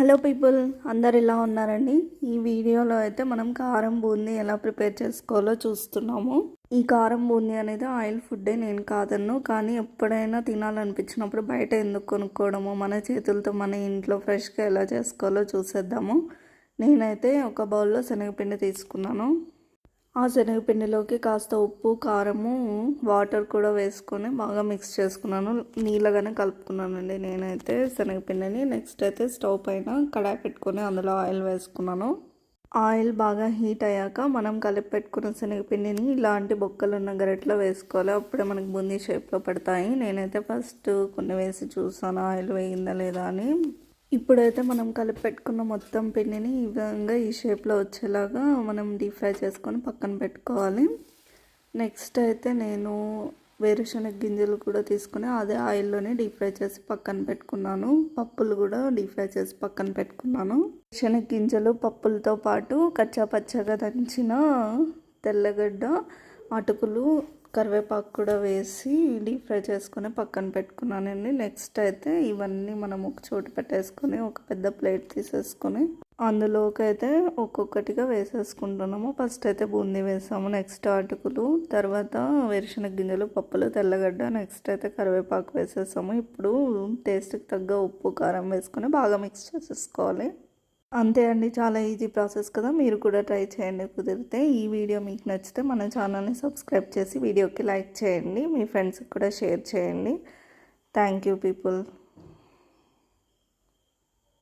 Hello people అందరు ఇలా ఉన్నారండి? ఈ వీడియోలో అయితే మనం కారం బూందీ ఎలా ప్రిపేర్ చేసుకోవాలో చూస్తున్నాము. ఈ కారం బూందీ అనేది ఆయిల్ ఫుడ్డే నేను కాదన్ను కానీ ఎప్పుడైనా తినాలనిపించినప్పుడు బయట ఎందుకు కొనుక్కోవడము మన చేతులతో మన ఇంట్లో ఫ్రెష్గా ఎలా చేసుకోవాలో చూసేద్దాము. నేనైతే ఒక బౌల్లో శనగపిండి తీసుకున్నాను. ఆ శనగపిండిలోకి కాస్త ఉప్పు కారము వాటర్ కూడా వేసుకొని బాగా మిక్స్ చేసుకున్నాను. నీళ్ళగానే కలుపుకున్నానండి. నేనైతే శనగపిండిని నెక్స్ట్ అయితే స్టవ్ పైన కడాయి పెట్టుకొని అందులో ఆయిల్ వేసుకున్నాను. ఆయిల్ బాగా హీట్ అయ్యాక మనం కలిపి పెట్టుకున్న శనగపిండిని ఇలాంటి బొక్కలు ఉన్న గరెట్లో వేసుకోవాలి. అప్పుడే మనకి బుందీ షేప్లో పడతాయి. నేనైతే ఫస్ట్ కొన్ని వేసి చూసాను. ఆయిల్ వేయిందా లేదా అని. ఇప్పుడైతే మనం కలిపి పెట్టుకున్న మొత్తం పిండిని ఈ విధంగా ఈ షేప్లో వచ్చేలాగా మనం డీప్ ఫ్రై చేసుకొని పక్కన పెట్టుకోవాలి. నెక్స్ట్ అయితే నేను వేరుశనగ గింజలు కూడా తీసుకుని అదే ఆయిల్లోనే డీప్ ఫ్రై చేసి పక్కన పెట్టుకున్నాను. పప్పులు కూడా డీప్ ఫ్రై చేసి పక్కన పెట్టుకున్నాను. శనగ గింజలు పప్పులతో పాటు కచ్చా పచ్చగా దంచిన తెల్లగడ్డ అటుకులు కరివేపాకు కూడా వేసి డీప్ ఫ్రై చేసుకొని పక్కన పెట్టుకున్నానండి. నెక్స్ట్ అయితే ఇవన్నీ మనం ఒక చోటు పెట్టేసుకొని ఒక పెద్ద ప్లేట్ తీసేసుకొని అందులోకి అయితే ఒక్కొక్కటిగా వేసేసుకుంటున్నాము. ఫస్ట్ అయితే బూందీ వేసాము నెక్స్ట్ అటుకులు తర్వాత వేరుశనగ గింజలు పప్పులు తెల్లగడ్డ నెక్స్ట్ అయితే కరివేపాకు వేసేసాము. ఇప్పుడు టేస్ట్కి తగ్గ ఉప్పు కారం వేసుకొని బాగా మిక్స్ చేసేసుకోవాలి. అంతే అండి చాలా ఈజీ ప్రాసెస్ కదా. మీరు కూడా ట్రై చేయండి కుదిరితే. ఈ వీడియో మీకు నచ్చితే మన ఛానల్ని సబ్స్క్రైబ్ చేసి వీడియోకి లైక్ చేయండి. మీ ఫ్రెండ్స్కి కూడా షేర్ చేయండి. Thank you people.